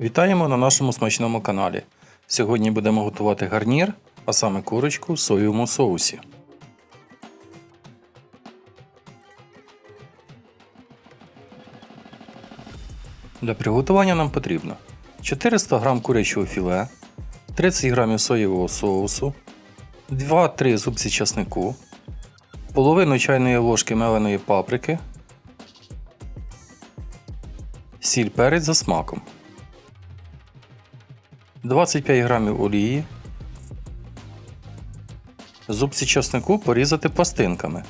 Вітаємо на нашому смачному каналі. Сьогодні будемо готувати гарнір, а саме курочку в соєвому соусі. Для приготування нам потрібно 400 г курячого філе, 30 г соєвого соусу, 2-3 зубці часнику, половину чайної ложки меленої паприки, сіль перець за смаком. 25 грамів олії. Зубці часнику порізати пластинками.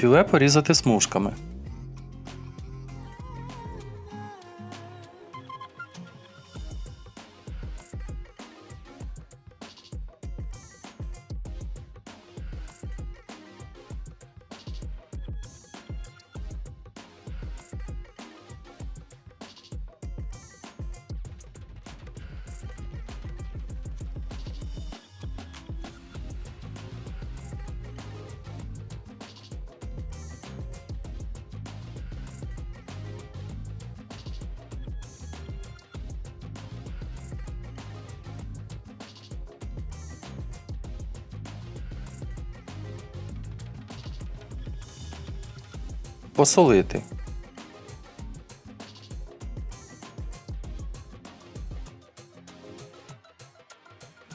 Філе порізати смужками. Посолити.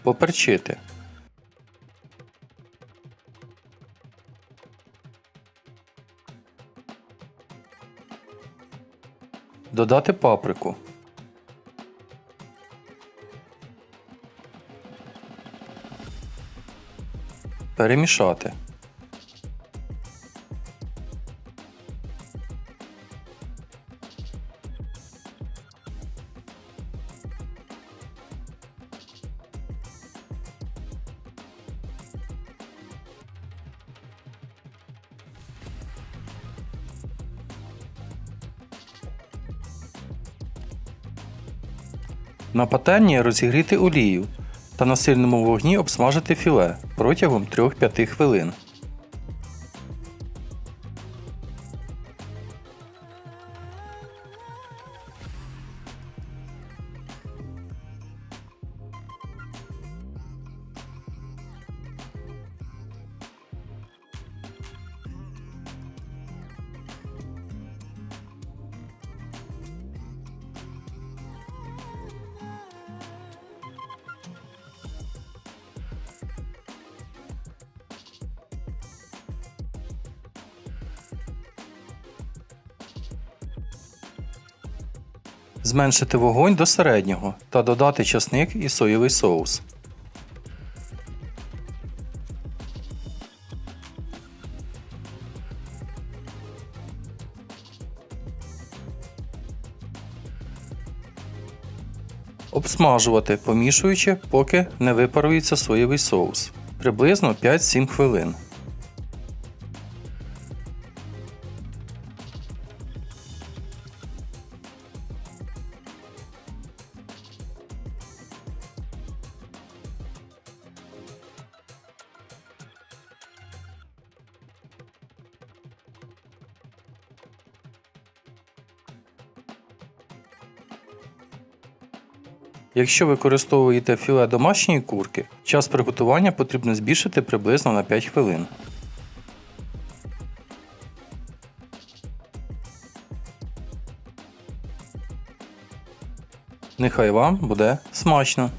Поперчити. Додати паприку. Перемішати. На пательні розігріти олію та на сильному вогні обсмажити філе протягом 3-5 хвилин. Зменшити вогонь до середнього та додати часник і соєвий соус. Обсмажувати, помішуючи, поки не випарується соєвий соус. Приблизно 5-7 хвилин. Якщо використовуєте філе домашньої курки, час приготування потрібно збільшити приблизно на 5 хвилин. Нехай вам буде смачно!